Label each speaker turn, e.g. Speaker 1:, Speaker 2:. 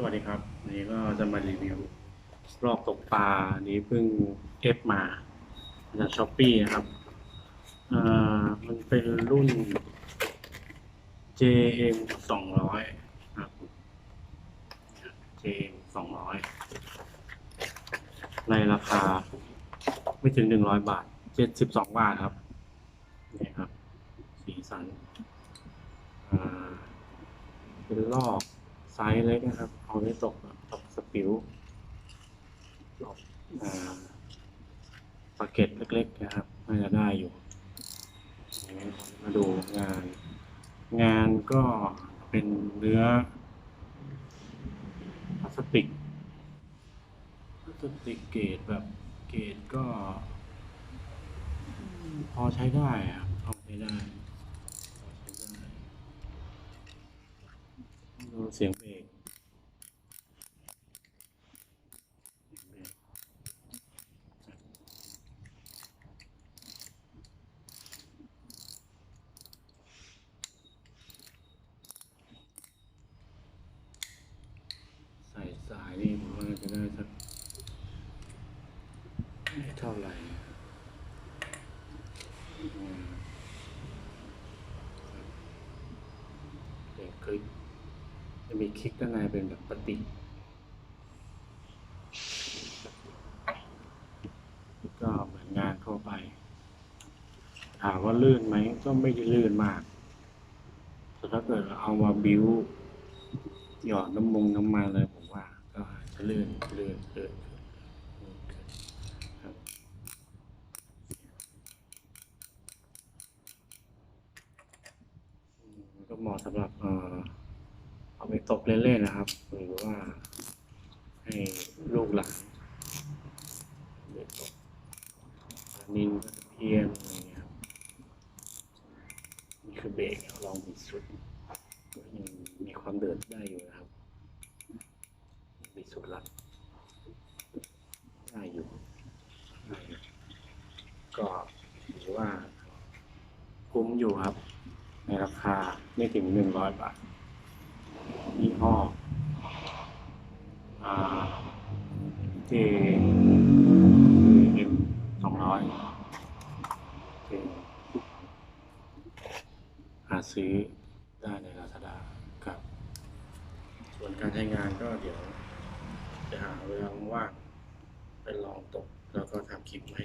Speaker 1: สวัสดีครับ วันนี้ก็จะมารีวิวรอบตกปลาอันนี้เพิ่งเอฟมาจากช้อปปี้นะครับอ่ามันเป็นรุ่น JM สองร้อยครับ JM สองร้อยในราคาไม่ถึงหนึ่งร้อยบาทเจ็ดสิบสองบาทครับนี่ครับ สีสันอ่าเป็นลอก ไซส์เล็กนะครับ เอาไว้ตกตกสปิวตกปาเก็ตเล็กๆนะครับน่าจะได้อยู่ มาดูงาน งานก็เป็นเนื้อพลาสติกพลาสติกเกรดแบบเกรดก็ พอใช้ได้ครับพอใช้ได้พอใช้ได้ ดู เสียงเบรกเสียงใส่สายนี่ผมว่าจะได้สักเท่าไหร่เบรกคลิก จะมีคลิกด้านในเป็นแบบปฏิก็เหมือนงานทั่วไปถามว่าลื่นไหมก็ไม่ได้ลื่นมากแต่ถ้าเกิดเอามาบิ้วหยอดน้ำมงน้ำมันเลยผมว่า ก็จะลื่นลื่นลื่นลื่นก็เหมาะสำหรับ เอาไปตบเล่นๆนะครับ หรือว่าให้ลูกหลานเด็กตกนินเพียนอะไรเงี้ยครับนี่คือเบรกลองบิดสุดก็ยังมีความเดินได้อยู่นะครับบิดสุดละได้อยู่ได้อยู่ ก็ถือว่าคุ้มอยู่ครับ ในราคาไม่ถึงหนึ่งร้อยบาท ยี่ห้อเจเอ็มสองร้อยจหาซื้อได้ในลาซาด้าครับ ส่วนการใช้งานก็เดี๋ยว จะหาเวลาว่างไปลองตกแล้วก็ทำคลิปให้